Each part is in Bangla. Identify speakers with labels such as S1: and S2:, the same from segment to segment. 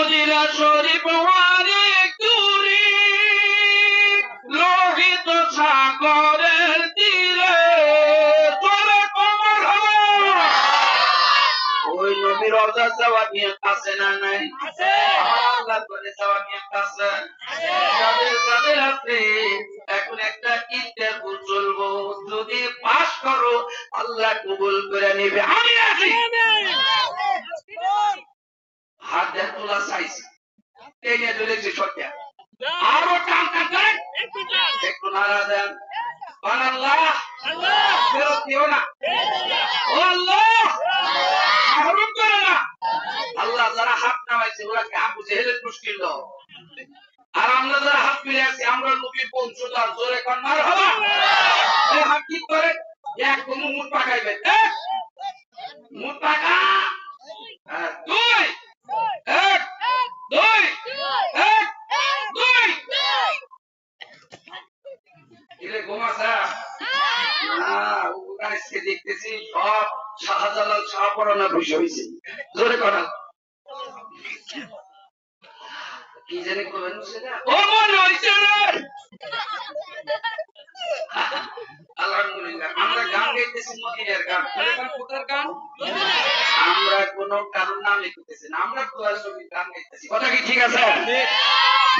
S1: শরীফ অনেক দূরে লোহিত সাগরের তীরে তোরা হবে। ওই নবীর রওজা যাওয়া নিয়ে কাছে না নাই? আল্লাহ করে যাওয়া নিয়ে কাছে। যাদের যাদের আছে এখন একটা ইন্টারভিউ চলবো যদি পাস করো আল্লাহ কবুল করে নেবে। আমি আছি। তোলা চাইছি টেনে ধরেছি সত্যি আরও টান টান একটু নাড়া দেন বান ফেরত দিও না ও আল্লাহ মাহরুম করে না আল্লাহ যারা হাত নামাইছে ওরাকে আবু জেহেলের মুশকিল আর আমরা যারা হাত ফিরে আছি, আমরা নবীর পৌঁছদার জোরে কর মার হাত ঠিক করে? এক কোনো মুখ পাকাইবে মুখ পাকা সে দেখতেছি সব শাহজালাল শাহপরানা বসে হয়েছে। জোরে করা কি জানি করবেন ও মনে হয়েছে আলহামদুলিল্লাহ আমরা গান গাইতেছি মদিনার গান। কোন কোথার গান? আমরা কোন কারণ নাম লিখতেছি না। আমরা কোরআন শরীফ গান গাইতেছি। কথা কি ঠিক আছে?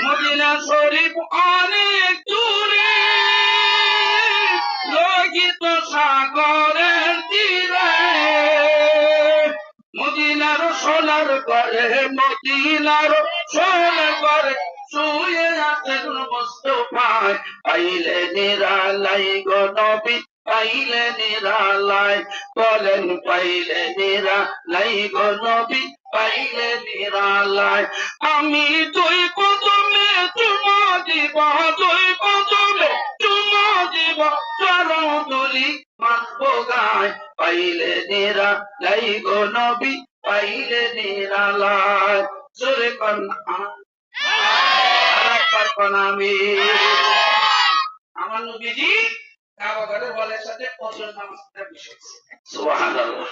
S1: মদিনা শরীফ অনেক দূরে। সাগরের তীরে। মদিনার সোনার করে মদিনার সোনার করে শুয়ে পাইলে নিরালাই গো পাইলে নিরালাই। বলেন, পাইলে নিরালাই গো পাইলে নিরালাই। আমি তুই কদমে চুমা দিব তুই তুলি মানব গায় পাইলে নিরা লাই গো নবী পাইলে নিরালাই। জোরে কন আরেকবার কন আমার নবীজি কাবা ঘরের বলের সাথে পছন্দ নামাজটা বিষয় সুবহানাল্লাহ।